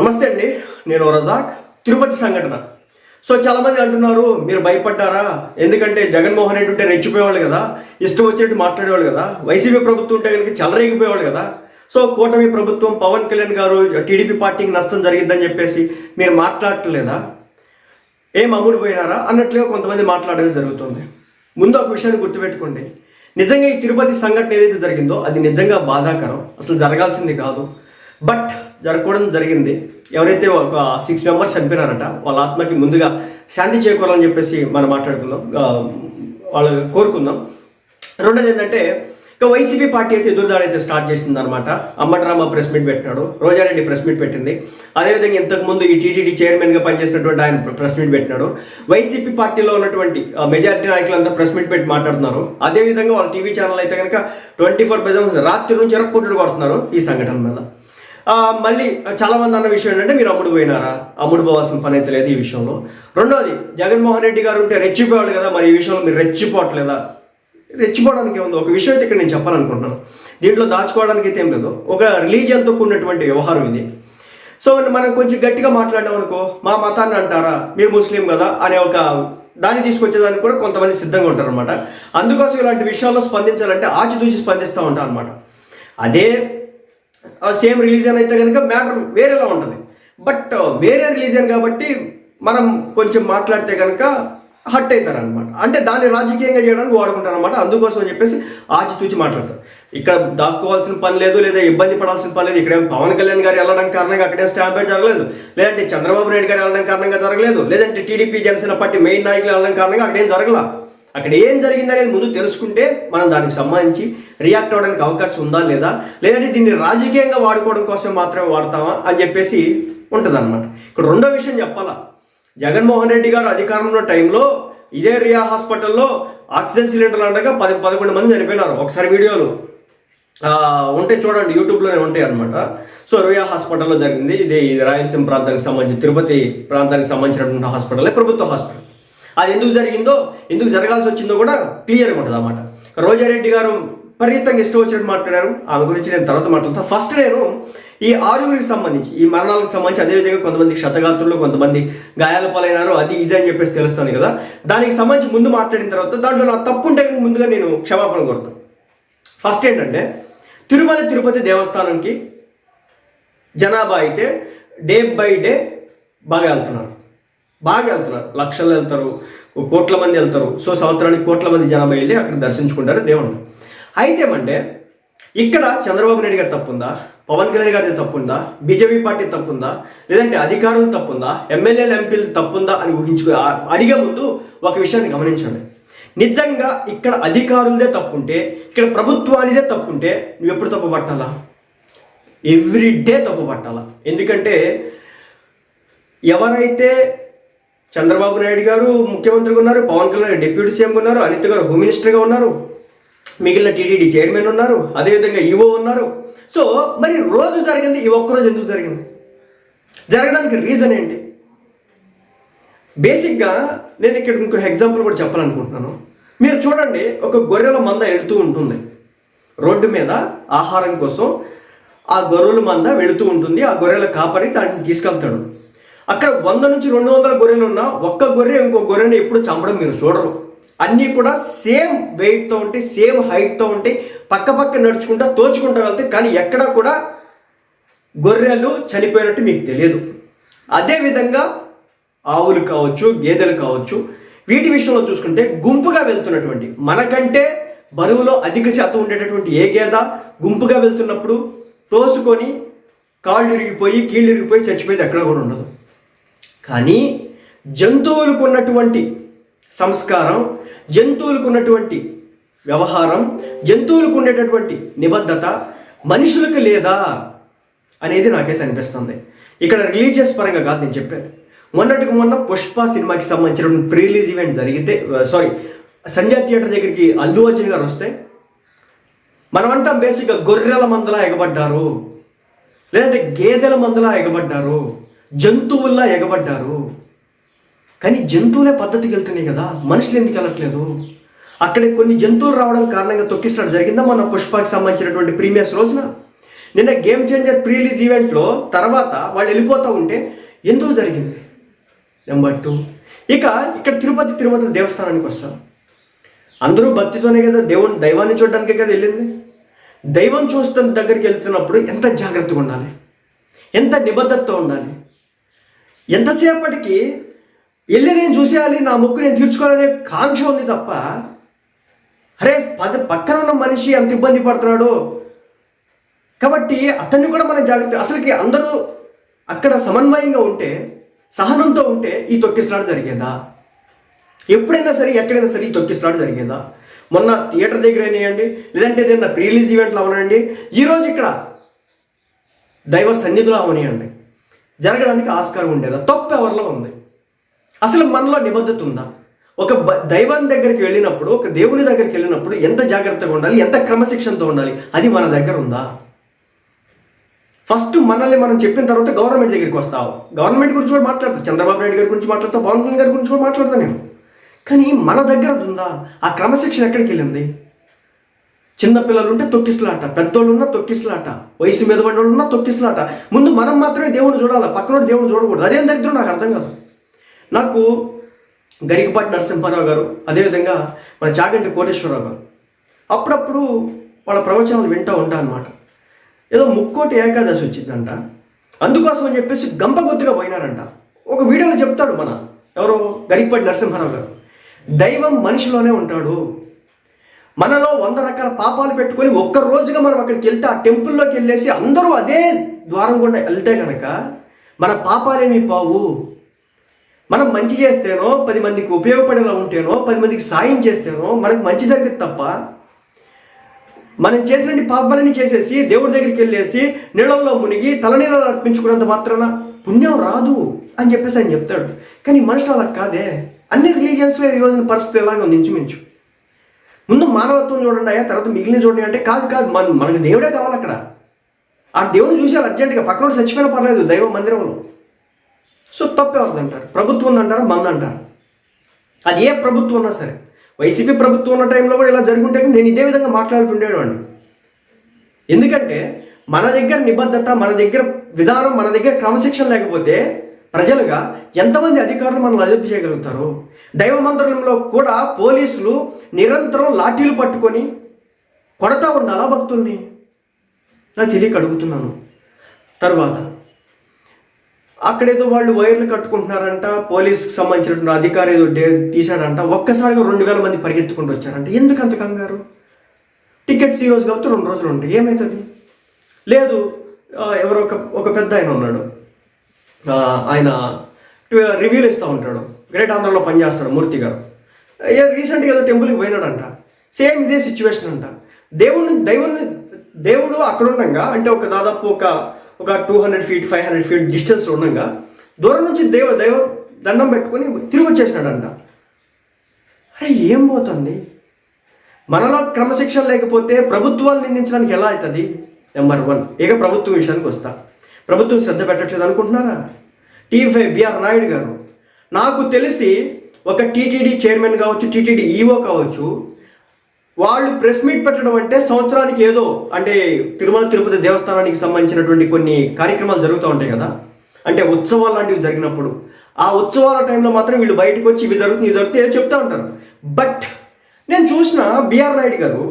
నమస్తే అండి నేను రజాక్ తిరుపతి సంఘటన. సో చాలామంది అంటున్నారు మీరు భయపడ్డారా? ఎందుకంటే జగన్మోహన్ రెడ్డి ఉంటే రెచ్చిపోయేవాళ్ళు కదా ఇష్టం వచ్చినట్టు మాట్లాడేవాళ్ళు కదా వైసీపీ ప్రభుత్వం ఉంటే కనుక చెలరేగిపోయేవాళ్ళు కదా. సో కూటమి ప్రభుత్వం పవన్ కళ్యాణ్ గారు టీడీపీ పార్టీకి నష్టం జరిగిందని చెప్పేసి మీరు మాట్లాడట్లేదా? ఏం అమ్ముడు పోయినారా? అన్నట్లుగా కొంతమంది మాట్లాడడం జరుగుతుంది. ముందు ఒక విషయాన్ని గుర్తుపెట్టుకోండి. నిజంగా ఈ తిరుపతి సంఘటన ఏదైతే జరిగిందో అది నిజంగా బాధాకరం. అసలు జరగాల్సింది కాదు. బట్ జరగకూడదు జరిగింది. ఎవరైతే ఒక సిక్స్ మెంబర్స్ చనిపోయినారట వాళ్ళ ఆత్మకి ముందుగా శాంతి చేకూరాలని చెప్పేసి మనం మాట్లాడుకుందాం. వాళ్ళు కోరుకుందాం. రెండోది ఏంటంటే ఇక వైసీపీ పార్టీ అయితే ఎదురుదాడి అయితే స్టార్ట్ చేసింది అనమాట అంబటరామ ప్రెస్ మీట్ పెట్టినాడు. రోజారెడ్డి ప్రెస్ మీట్ పెట్టింది. అదేవిధంగా ఇంతకుముందు ఈ టీటీడీ చైర్మన్గా పనిచేసినటువంటి ఆయన ప్రెస్ మీట్ పెట్టినాడు. వైసీపీ పార్టీలో ఉన్నటువంటి మెజారిటీ నాయకులంతా ప్రెస్ మీట్ పెట్టి మాట్లాడుతున్నారు. అదేవిధంగా వాళ్ళ టీవీ ఛానల్ అయితే కనుక ట్వంటీ ఫోర్ రాత్రి నుంచి ఎరక్కుంటుడు కొడుతున్నారు ఈ సంఘటన మీద. మళ్ళీ చాలా మంది అన్న విషయం ఏంటంటే మీరు అమ్ముడు పోయినారా? అమ్ముడు పోవాల్సిన పని అయితే లేదు ఈ విషయంలో. రెండోది జగన్మోహన్ రెడ్డి గారు ఉంటే రెచ్చిపోవాలి కదా మరి ఈ విషయంలో మీరు రెచ్చిపోవట్లేదా? రెచ్చిపోవడానికి ఏముంది? ఒక విషయం అయితే ఇక్కడ నేను చెప్పాలనుకుంటున్నాను. దీంట్లో దాచుకోవడానికి అయితే ఏం లేదు. ఒక రిలీజియన్తో కూడినటువంటి వ్యవహారం ఇది. సో మనం కొంచెం గట్టిగా మాట్లాడాం అనుకో మా మతాన్ని అంటారా? మీరు ముస్లిం కదా? అనే ఒక దాన్ని తీసుకొచ్చేదానికి కూడా కొంతమంది సిద్ధంగా ఉంటారు అనమాట అందుకోసం ఇలాంటి విషయాల్లో స్పందించాలంటే ఆచితూచి స్పందిస్తూ ఉంటారు అనమాట అదే సేమ్ రిలీజన్ అయితే కనుక మ్యాటర్ వేరేలా ఉంటుంది. బట్ వేరే రిలీజన్ కాబట్టి మనం కొంచెం మాట్లాడితే కనుక హట్ అవుతారనమాట అంటే దాన్ని రాజకీయంగా చేయడానికి వాడుకుంటారు అనమాట అందుకోసం అని చెప్పేసి ఆచితూచి మాట్లాడతారు. ఇక్కడ దాక్కోవాల్సిన పని లేదు లేదా ఇబ్బంది పడాల్సిన పని లేదు. ఇక్కడ పవన్ కళ్యాణ్ గారు వెళ్ళడం కారణంగా అక్కడే స్టాంప్ జరగలేదు. లేదంటే చంద్రబాబు నాయుడు గారు వెళ్ళడం కారణంగా జరగలేదు. లేదంటే టీడీపీ జనసేన పార్టీ మెయిన్ నాయకులు వెళ్ళడం కారణంగా అక్కడేం జరగలేదు అక్కడ ఏం జరిగిందనేది ముందు తెలుసుకుంటే మనం దానికి సంబంధించి రియాక్ట్ అవ్వడానికి అవకాశం ఉందా లేదా? లేదంటే దీన్ని రాజకీయంగా వాడుకోవడం కోసం మాత్రమే వాడతామా అని చెప్పేసి ఉంటుందన్నమాట. ఇక్కడ రెండో విషయం చెప్పాలా? జగన్మోహన్ రెడ్డి గారు అధికారంలో ఉన్న టైంలో ఇదే రియా హాస్పిటల్లో ఆక్సిజన్ సిలిండర్లు అంటగా పది పదకొండు మంది చనిపోయినారు. ఒకసారి వీడియోలు ఉంటే చూడండి యూట్యూబ్లోనే ఉంటాయి అనమాట సో రియా హాస్పిటల్లో జరిగింది. ఇది రాయలసీమ ప్రాంతానికి సంబంధించి తిరుపతి ప్రాంతానికి సంబంధించినటువంటి హాస్పిటల్ ప్రభుత్వ హాస్పిటల్. అది ఎందుకు జరిగిందో ఎందుకు జరగాల్సి వచ్చిందో కూడా క్లియర్గా ఉంటుంది అన్నమాట. రోజారెడ్డి గారు విపరీతంగా ఇష్టం వచ్చినట్టు మాట్లాడారు. ఆమె గురించి నేను తర్వాత మాట్లాడతాను ఫస్ట్ నేను ఈ ఆరుగురికి సంబంధించి ఈ మరణాలకు సంబంధించి అదేవిధంగా కొంతమంది క్షతగాత్రులు కొంతమంది గాయాల పాలైనారు అది ఇది అని చెప్పేసి తెలుస్తాను కదా. దానికి సంబంధించి ముందు మాట్లాడిన తర్వాత దాంట్లో నా తప్పు ఉంటే ముందుగా నేను క్షమాపణ కోరుతాను ఫస్ట్ ఏంటంటే తిరుమల తిరుపతి దేవస్థానంకి జనాభా అయితే డే బై డే బాగా వెళ్తున్నారు. బాగా వెళ్తున్నారు. లక్షలు వెళ్తారు కోట్ల మంది వెళ్తారు. సో సంవత్సరానికి కోట్ల మంది జనాభా వెళ్ళి అక్కడ దర్శించుకుంటారు దేవుణ్ణి. అయితే ఏమంటే ఇక్కడ చంద్రబాబు నాయుడు గారు తప్పుందా? పవన్ కళ్యాణ్ గారి తప్పుందా? BJP party తప్పుందా? లేదంటే అధికారులు తప్పుందా? ఎమ్మెల్యేలు ఎంపీలు తప్పుందా అని ఊహించుకుని అడిగే ముందు ఒక విషయాన్ని గమనించండి. నిజంగా ఇక్కడ అధికారులదే తప్పుంటే ఇక్కడ ప్రభుత్వానిదే తప్పుంటే నువ్వు ఎప్పుడు తప్పు పట్టాలా? ఎవ్రీ డే తప్పు పట్టాలా? ఎందుకంటే ఎవరైతే చంద్రబాబు నాయుడు గారు ముఖ్యమంత్రిగా ఉన్నారు పవన్ కళ్యాణ్ డిప్యూటీ సీఎంగా ఉన్నారు అనిత్ గారు హోమ్ మినిస్టర్గా ఉన్నారు మిగిలిన టీటీడీ చైర్మన్ ఉన్నారు అదేవిధంగా ఈవో ఉన్నారు. సో మరి రోజు జరిగింది ఈ ఒక్కరోజు ఎందుకు జరిగింది? జరగడానికి రీజన్ ఏంటి? బేసిక్గా నేను ఇక్కడ ఇంకో ఎగ్జాంపుల్ కూడా చెప్పాలనుకుంటున్నాను. మీరు చూడండి ఒక గొర్రెల మంద వెళుతూ ఉంటుంది. రోడ్డు మీద ఆహారం కోసం ఆ గొర్రెల మంద వెళుతూ ఉంటుంది ఆ గొర్రెల కాపరి దాన్ని తీసుకెళ్తాడు. అక్కడ వంద నుంచి రెండు వందల గొర్రెలు ఉన్నా ఒక్క గొర్రె ఇంకో గొర్రెని ఎప్పుడు చంపడం మీరు చూడరు. అన్నీ కూడా సేమ్ వెయిట్తో ఉంటాయి సేమ్ హైట్తో ఉంటాయి. పక్క పక్క నడుచుకుంటా తోచుకుంటా వెళ్తాయి కానీ ఎక్కడా కూడా గొర్రెలు చనిపోయినట్టు మీకు తెలియదు. అదేవిధంగా ఆవులు కావచ్చు గేదెలు కావచ్చు వీటి విషయంలో చూసుకుంటే గుంపుగా వెళ్తున్నటువంటి మనకంటే బరువులో అధిక శాతం ఉండేటటువంటి ఏ గేద గుంపుగా వెళ్తున్నప్పుడు తోసుకొని కాళ్ళు ఇరిగిపోయి కీళ్ళు ఇరిగిపోయి చచ్చిపోయేది ఎక్కడ కూడా ఉండదు. కానీ జంతువులకు ఉన్నటువంటి సంస్కారం జంతువులకు ఉన్నటువంటి వ్యవహారం జంతువులకు ఉండేటటువంటి నిబద్ధత మనుషులకు లేదా అనేది నాకైతే అనిపిస్తుంది. ఇక్కడ రిలీజియస్ పరంగా కాదు నేను చెప్పేది. మొన్నటికి మొన్న పుష్ప సినిమాకి సంబంధించిన ప్రీ రిలీజ్ ఈవెంట్ జరిగితే సారీ సంజయ్ థియేటర్ దగ్గరికి అల్లు అర్జున్ గారు వస్తే మనమంతా బేసిక్గా గొర్రెల మందలా ఎగబడ్డారు. లేదంటే గేదెల మందలా ఎగబడ్డారు. జంతువుల్లా ఎగబడ్డారు. కానీ జంతువులే పద్ధతికి వెళ్తున్నాయి కదా మనుషులు ఎందుకు వెళ్ళట్లేదు? అక్కడ కొన్ని జంతువులు రావడం కారణంగా తొక్కిసలాట జరిగిందా? మన పుష్పకి సంబంధించినటువంటి ప్రీమియస్ రోజున? నిన్న గేమ్ చేంజర్ ప్రీలీజ్ ఈవెంట్లో తర్వాత వాళ్ళు వెళ్ళిపోతూ ఉంటే ఎందుకు జరిగింది? నెంబర్ టూ ఇక ఇక్కడ తిరుపతి తిరుమల దేవస్థానానికి వస్తాం. అందరూ భక్తితోనే కదా దేవుని దైవాన్ని చూడడానికే కదా వెళ్ళింది. దైవం చూస్తున్న దగ్గరికి వెళ్తున్నప్పుడు ఎంత జాగ్రత్తగా ఉండాలి? ఎంత నిబద్ధతతో ఉండాలి? ఎంతసేపటికి వెళ్ళి నేను చూసేయాలి నా మొక్కు నేను తీర్చుకోవాలనే కాంక్ష ఉంది తప్ప అరే పద పక్కన ఉన్న మనిషి ఎంత ఇబ్బంది పడుతున్నాడు. కాబట్టి అతన్ని కూడా మనం జాగ్రత్త అసలుకి అందరూ అక్కడ సమన్వయంగా ఉంటే సహనంతో ఉంటే ఈ తొక్కిసలాట జరిగేదా? ఎప్పుడైనా సరే ఎక్కడైనా సరే ఈ తొక్కిసలాట జరిగేదా? మొన్న థియేటర్ దగ్గర అయినాయండి లేదంటే నిన్న ప్రీ రిలీజ్ ఈవెంట్లు అవనండి ఈరోజు ఇక్కడ దైవ సన్నిధులు అవనియండి. జరగడానికి ఆస్కారం ఉండేదా తప్పు ఎవరిలో ఉంది? అసలు మనలో నిబద్ధత ఉందా? ఒక దైవం దగ్గరికి వెళ్ళినప్పుడు ఒక దేవుని దగ్గరికి వెళ్ళినప్పుడు ఎంత జాగ్రత్తగా ఉండాలి? ఎంత క్రమశిక్షణతో ఉండాలి? అది మన దగ్గర ఉందా? ఫస్ట్ మనల్ని మనం చెప్పిన తర్వాత గవర్నమెంట్ దగ్గరికి వస్తావు. గవర్నమెంట్ గురించి కూడా మాట్లాడతాను చంద్రబాబు నాయుడు గారి గురించి మాట్లాడతా పవన్ కళ్యాణ్ గారి గురించి కూడా మాట్లాడతాను నేను. కానీ మన దగ్గర ఉందా? ఆ క్రమశిక్షణ ఎక్కడికి వెళ్ళింది? చిన్నపిల్లలు ఉంటే తొక్కిసలాట పెద్దోళ్ళు ఉన్నా తొక్కిసలాట వయసు మీద పడిన ఉన్నా తొక్కిసలాట. ముందు మనం మాత్రమే దేవుని చూడాలి? పక్కనోడు దేవుని చూడకూడదు. అదేం దరిద్రం? నాకు అర్థం కాదు. నాకు గరికపాటి నరసింహారావు గారు అదేవిధంగా మన చాగంటి కోటేశ్వరరావు గారు అప్పుడప్పుడు వాళ్ళ ప్రవచనాలు వింటూ ఉంటా అనమాట ఏదో ముక్కోటి ఏకాదశి వచ్చిందంట. అందుకోసం అని చెప్పేసి గంపగొత్తుగా పోయినారంట. ఒక వీడియోలో చెప్తాడు మన ఎవరో గరికపాటి నరసింహారావు గారు. దైవం మనిషిలోనే ఉంటాడు. మనలో వంద రకాల పాపాలు పెట్టుకొని ఒక్క రోజుగా మనం అక్కడికి వెళ్తే ఆ టెంపుల్లోకి వెళ్ళేసి అందరూ అదే ద్వారం గుండా వెళ్తే కనుక మన పాపాలేమి పావు? మనం మంచి చేస్తేనో పది మందికి ఉపయోగపడేలా ఉంటేనో పది మందికి సాయం చేస్తేనో మనకు మంచి జరిగింది తప్ప మనం చేసినటువంటి పాపాలని చేసేసి దేవుడి దగ్గరికి వెళ్ళేసి నీళ్ళల్లో మునిగి తలనీళ్ళు అర్పించుకున్నంత మాత్రాన పుణ్యం రాదు అని చెప్పేసి ఆయన చెప్తాడు. కానీ మనుషులు అలా కాదే. అన్ని రిలీజియన్స్లో ఈ రోజున పరిస్థితి ఎలాగో నించుమించు ముందు మానవత్వం చూడండి అయ్యా తర్వాత మిగిలిన చూడండి అంటే కాదు కాదు మన మనకు దేవుడే కావాలి అక్కడ. ఆ దేవుని చూసారు అర్జెంటుగా పక్కన చచ్చిపోయినా పర్లేదు దైవ మందిరంలో. సో తప్పు ఎవరిది అంటారు. ప్రభుత్వం ఉందంటారా మంది అంటారు. అది ఏ ప్రభుత్వం ఉన్నా సరే. వైసీపీ ప్రభుత్వం ఉన్న టైంలో కూడా ఇలా జరుగుంటే నేను ఇదే విధంగా మాట్లాడుతుండేవాడిని ఎందుకంటే మన దగ్గర నిబద్ధత మన దగ్గర విధానం మన దగ్గర క్రమశిక్షణ లేకపోతే ప్రజలుగా ఎంతమంది అధికారులు మనల్ని అదుపు చేయగలుగుతారు? దైవ మందిరంలో కూడా పోలీసులు నిరంతరం లాఠీలు పట్టుకొని కొడతా ఉండాలా భక్తుల్ని? నాకు తెలియక అడుగుతున్నాను. తర్వాత అక్కడేదో వాళ్ళు వైర్లు కట్టుకుంటున్నారంట పోలీస్కి సంబంధించినటువంటి అధికారి ఏదో డే తీశాడంట ఒక్కసారిగా రెండు వేల మంది పరిగెత్తుకుంటూ వచ్చారంట. ఎందుకు అంత కంగారు? టికెట్స్ ఈ రోజు కాబట్టి రెండు రోజులు ఉంటాయి. ఏమవుతుంది లేదు ఎవరో ఒక ఒక పెద్ద ఆయన ఉన్నాడు. ఆయన రివ్యూలు ఇస్తూ ఉంటాడు. గ్రేట్ ఆంధ్రలో పనిచేస్తాడు మూర్తి గారు. రీసెంట్గా ఏదో టెంపుల్కి పోయినాడంట. సేమ్ ఇదే సిచ్యువేషన్ అంట. దేవుడిని దేవుని దేవుడు అక్కడ ఉండగా అంటే ఒక దాదాపు ఒక ఒక two hundred feet five hundred feet distance ఉండగా దూరం నుంచి దేవ దైవ దండం పెట్టుకొని తిరిగి వచ్చేసినాడంట. అరే ఏం పోతుంది? మనలో క్రమశిక్షణ లేకపోతే ప్రభుత్వాలు నిందించడానికి ఎలా అవుతుంది? నెంబర్ వన్ ఇక ప్రభుత్వం విషయానికి వస్తా. ప్రభుత్వం శ్రద్ధ పెట్టట్లేదు అనుకుంటున్నారా? టీవీ బిఆర్ నాయుడు గారు నాకు తెలిసి ఒక టీటీడీ చైర్మన్ కావచ్చు టీటీడీ ఈఓ కావచ్చు వాళ్ళు ప్రెస్ మీట్ పెట్టడం అంటే సంవత్సరానికి ఏదో అంటే తిరుమల తిరుపతి దేవస్థానానికి సంబంధించినటువంటి కొన్ని కార్యక్రమాలు జరుగుతూ ఉంటాయి కదా. అంటే ఉత్సవాలు లాంటివి జరిగినప్పుడు. ఆ ఉత్సవాల టైంలో మాత్రం వీళ్ళు బయటకు వచ్చి ఇవి జరుగుతుంది ఇవి జరుగుతుంది ఏదో చెప్తూ ఉంటారు. బట్ నేను చూసిన బిఆర్ నాయుడు గారు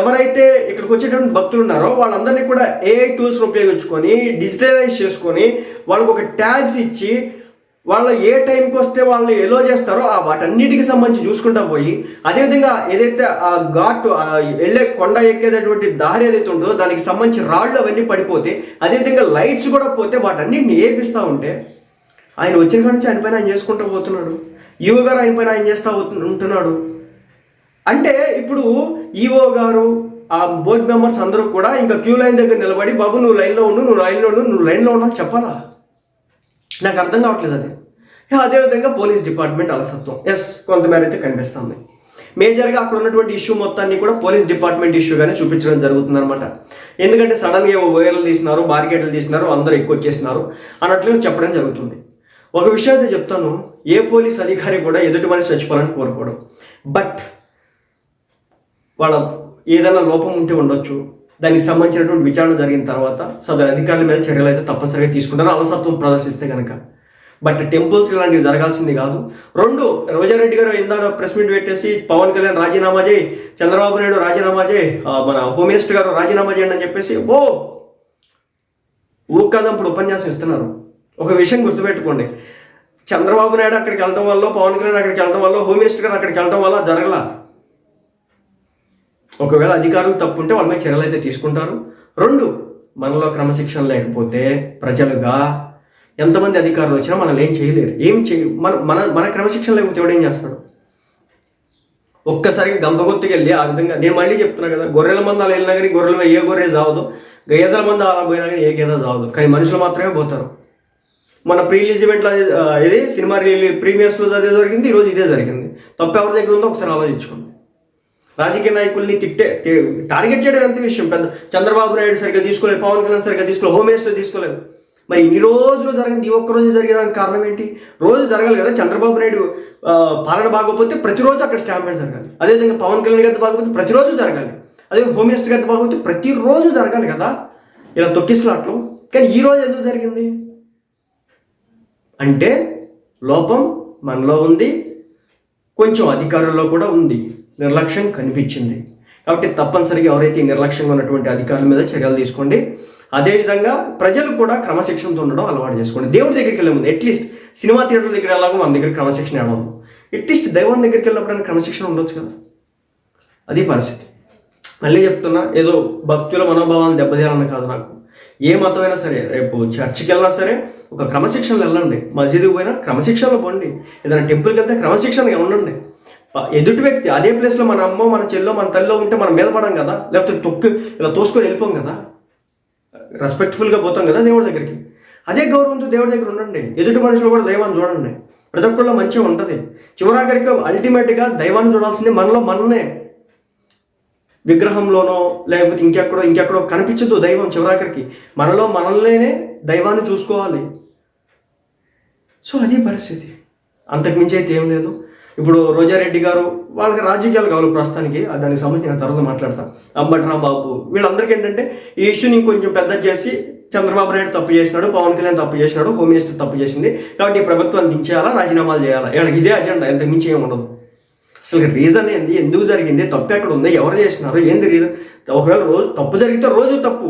ఎవరైతే ఇక్కడికి వచ్చేటువంటి భక్తులు ఉన్నారో వాళ్ళందరినీ కూడా ఏఐ టూల్స్ ఉపయోగించుకొని డిజిటలైజ్ చేసుకొని వాళ్ళకు ఒక ట్యాగ్స్ ఇచ్చి వాళ్ళు ఏ టైంకి వస్తే వాళ్ళు ఎలో చేస్తారో ఆ వాటన్నిటికి సంబంధించి చూసుకుంటా పోయి అదేవిధంగా ఏదైతే ఆ ఘాట్ వెళ్ళే కొండ ఎక్కేటటువంటి దారి ఏదైతే ఉంటుందో దానికి సంబంధించి రాళ్ళు అవన్నీ పడిపోతే అదేవిధంగా లైట్స్ కూడా పోతే వాటన్నిటిని ఏపిస్తూ ఉంటే ఆయన వచ్చిన కాడి నుంచి ఆయన పైన ఆయన చేసుకుంటూ పోతున్నాడు. ఈవో గారు ఆయన పైన ఆయన చేస్తూ పోతు- ఉంటున్నాడు. అంటే ఇప్పుడు ఈఓ గారు ఆ బోర్డు మెంబర్స్ అందరూ కూడా ఇంకా క్యూ లైన్ దగ్గర నిలబడి బాబు నువ్వు లైన్లో ఉండు నువ్వు లైన్లో ఉండు నువ్వు లైన్లో ఉండాలి చెప్పాలా? నాకు అర్థం కావట్లేదు అది. అదేవిధంగా పోలీస్ డిపార్ట్మెంట్ అలసత్వం. ఎస్ కొంతమేర అయితే కనిపిస్తుంది. మేజర్గా అక్కడ ఉన్నటువంటి ఇష్యూ మొత్తాన్ని కూడా పోలీస్ డిపార్ట్మెంట్ ఇష్యూగానే చూపించడం జరుగుతుంది అనమాట ఎందుకంటే సడన్గా వైర్లు తీసినారు బార్గేట్లు తీసినారు అందరూ ఎక్కువ వచ్చేసినారు అన్నట్లు చెప్పడం జరుగుతుంది. ఒక విషయం అయితే చెప్తాను. ఏ పోలీస్ అధికారి కూడా ఎదుటి మనిషి చచ్చిపోవాలని కోరుకోవడం బట్ వాళ్ళ ఏదైనా లోపం ఉంటే ఉండొచ్చు. దానికి సంబంధించినటువంటి విచారణ జరిగిన తర్వాత సదరు అధికారుల మీద చర్యలు అయితే తప్పనిసరిగా తీసుకుంటారు అలసత్వం ప్రదర్శిస్తే కనుక బట్ టెంపుల్స్ ఇలాంటివి జరగాల్సింది కాదు. రెండు రోజారెడ్డి గారు ఇందాక ప్రెస్ మీట్ పెట్టేసి పవన్ కళ్యాణ్ రాజీనామా చేయి చంద్రబాబు నాయుడు రాజీనామా చేయి మన హోమ్ మినిస్టర్ గారు రాజీనామా చేయండి అని చెప్పేసి ఓ! ఊక్కదంపుడు ఉపన్యాసం ఇస్తున్నారు. ఒక విషయం గుర్తుపెట్టుకోండి. చంద్రబాబు నాయుడు అక్కడికి వెళ్ళడం వల్ల పవన్ కళ్యాణ్ అక్కడికి వెళ్ళడం వల్ల హోమ్ మినిస్టర్ గారు అక్కడికి వెళ్ళడం వల్ల జరగల? ఒకవేళ అధికారులు తప్పు ఉంటే వాళ్ళ మీద చర్యలు అయితే తీసుకుంటారు. రెండు మనలో క్రమశిక్షణ లేకపోతే ప్రజలుగా ఎంతమంది అధికారులు వచ్చినా మనల్ని ఏం చేయలేరు. ఏం చేయ మన మన మన క్రమశిక్షణ లేకపోతే ఎవడేం చేస్తాడు? ఒక్కసారిగా గంపగొత్తుకి వెళ్ళి ఆ విధంగా నేను మళ్ళీ చెప్తున్నా కదా గొర్రెల మంది అలా వెళ్ళినా కానీ గొర్రెల ఏ గొర్రె చావదు గేదెల మంది అలా పోయినా కానీ ఏ గేదె చావదు కానీ మనుషులు మాత్రమే పోతారు. మన ప్రీ ఈవెంట్లో ఇది సినిమా రిలీ ప్రీమియర్స్లో అదే జరిగింది ఈరోజు ఇదే జరిగింది. తప్పు ఎవరి దగ్గర ఉందో ఒకసారి ఆలోచించుకోండి. రాజకీయ నాయకుల్ని తిట్టే టార్గెట్ చేయడం ఎంత విషయం? పెద్ద చంద్రబాబు నాయుడు సరిగ్గా తీసుకోలేదు పవన్ కళ్యాణ్ సరిగ్గా తీసుకోలేదు హోమ్ మినిస్టర్ తీసుకోలేదు. మరి ఇన్ని రోజులు జరిగింది ఈ ఒక్క రోజు జరగడానికి కారణం ఏంటి? రోజు జరగాలి కదా చంద్రబాబు నాయుడు పాలన బాగోకపోతే ప్రతిరోజు అక్కడ స్టాంపేడ్ జరగాలి. అదేవిధంగా పవన్ కళ్యాణ్ గారితో బాగోపోతే ప్రతిరోజు జరగాలి. అదే హోమ్ మినిస్టర్ గారితో బాగోపోతే ప్రతిరోజు జరగాలి కదా. ఇలా తొక్కిసలాట్లు కానీ ఈ రోజు ఎందుకు జరిగింది? అంటే లోపం మనలో ఉంది కొంచెం అధికారుల్లో కూడా ఉంది. నిర్లక్ష్యం కనిపించింది. కాబట్టి తప్పనిసరిగా ఎవరైతే నిర్లక్ష్యంగా ఉన్నటువంటి అధికారుల మీద చర్యలు తీసుకోండి. అదేవిధంగా ప్రజలు కూడా క్రమశిక్షణతో ఉండడం అలవాటు చేసుకోండి. దేవుడి దగ్గరికి వెళ్ళే ముందు అట్లీస్ట్ సినిమా థియేటర్ దగ్గర ఎలాగో మన దగ్గర క్రమశిక్షణ ఇవ్వదు అట్లీస్ట్ దైవం దగ్గరికి వెళ్ళినప్పుడు క్రమశిక్షణ ఉండొచ్చు కదా? అది పరిస్థితి. మళ్ళీ చెప్తున్నా ఏదో భక్తుల మనోభావాలను దెబ్బతీయాలని కాదు నాకు. ఏ మతమైనా సరే రేపు చర్చికి వెళ్ళినా సరే ఒక క్రమశిక్షణలో వెళ్ళండి. మసీదుకి పోయినా క్రమశిక్షణలో పోండి. ఏదైనా టెంపుల్కి వెళ్తే క్రమశిక్షణగా ఉండండి. ఎదుటి వ్యక్తి అదే ప్లేస్లో మన అమ్మ మన చెల్లో మన తల్లిలో ఉంటే మనం మీద పడం కదా? లేకపోతే తొక్కు ఇలా తోసుకొని వెళ్ళిపోం కదా? రెస్పెక్ట్ఫుల్గా పోతాం కదా దేవుడి దగ్గరికి? అదే గౌరవంతో దేవుడి దగ్గర ఉండండి. ఎదుటి మనుషులు కూడా దైవాన్ని చూడండి. ప్రతి ఒక్కళ్ళు మంచిగా ఉంటుంది. చివరాఖరికి అల్టిమేట్గా దైవాన్ని చూడాల్సింది మనలో మననే. విగ్రహంలోనో లేకపోతే ఇంకెక్కడో ఇంకెక్కడో కనిపించదు దైవం చివరాఖరికి. మనలో మనల్లోనే దైవాన్ని చూసుకోవాలి. సో అదే పరిస్థితి. అంతకుమించి అయితే ఏం లేదు. ఇప్పుడు రోజారెడ్డి గారు వాళ్ళకి రాజకీయాలు కావాలి ప్రస్తుతానికి. దానికి సంబంధించిన తర్వాత మాట్లాడతాం. అంబటి రాంబాబు వీళ్ళందరికీ ఏంటంటే ఈ ఇష్యూని ఇంకొంచెం పెద్ద చేసి చంద్రబాబు నాయుడు తప్పు చేసినాడు పవన్ కళ్యాణ్ తప్పు చేసినాడు హోమ్ మినిస్టర్ తప్పు చేసింది. కాబట్టి ఈ ప్రభుత్వాన్ని దించేయాలా రాజీనామాలు చేయాలా? వీళ్ళకి ఇదే అజెండా ఇంతకు మించి ఏమి ఉండదు. అసలు రీజన్ ఏంది? ఎందుకు జరిగింది? తప్పు ఎక్కడ ఉంది? ఎవరు చేసినారు? ఏంది రీజన్ ఒకవేళ రోజు తప్పు జరిగితే రోజు తప్పు.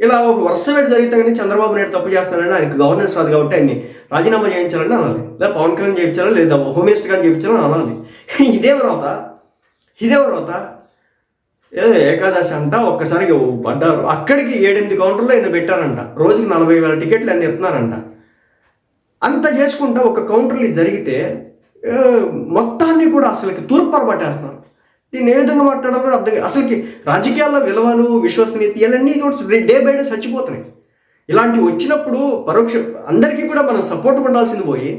ఇలా ఒక వరుస పెట్టి జరిగితే కానీ చంద్రబాబు నాయుడు తప్పు చేస్తున్నాడని ఆయనకు గవర్నెన్స్ రాదు కాబట్టి ఆయన్ని రాజీనామా చేయించాలని అనాలి. లేదా పవన్ కళ్యాణ్ చేయించాలని లేదా హోమ్ మినిస్టర్ గారిని చేయించాలని అనాలి. ఇదే వ్రత. ఇదే వ్రత. ఏదో ఏకాదశి అంట ఒక్కసారి పడ్డారు. అక్కడికి ఏడెనిమిది కౌంటర్లో ఈయన పెట్టారంట. రోజుకి నలభై వేల టికెట్లు అన్నీ ఎత్తున్నారంట. అంత చేసుకుంటా ఒక కౌంటర్లు జరిగితే మొత్తాన్ని కూడా అసలుకి తూర్పారు పట్టేస్తున్నారు దీన్ని ఏ విధంగా మాట్లాడాలో కూడా అర్థం కాదు. అసలుకి రాజకీయాల్లో విలువలు విశ్వసనీయత ఇవన్నీ కూడా డే బై డే చచ్చిపోతున్నాయి. ఇలాంటివి వచ్చినప్పుడు పరోక్ష అందరికీ కూడా మనం సపోర్ట్ ఉండాల్సింది పోయి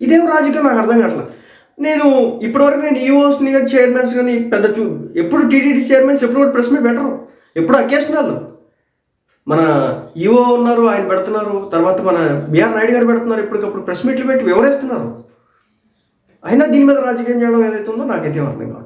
ఇదేం రాజకీయం నాకు అర్థం కావట్లేదు నేను ఇప్పటివరకు నేను ఈఓస్ని కానీ చైర్మన్స్ కానీ పెద్ద చూ ఎప్పుడు టీటీడీ చైర్మన్స్ ఎప్పుడు కూడా ప్రెస్ మీట్ పెట్టరు. ఎప్పుడు అకేషనల్ మన ఈఓ ఉన్నారు ఆయన పెడుతున్నారు తర్వాత మన బిఆర్ నాయుడు గారు పెడుతున్నారు ఎప్పటికప్పుడు ప్రెస్ మీట్లు పెట్టి వివరిస్తున్నారు. అయినా దీని మీద రాజకీయం చేయడం ఏదైతే ఉందో నాకైతే అర్థం కావట్లేదు.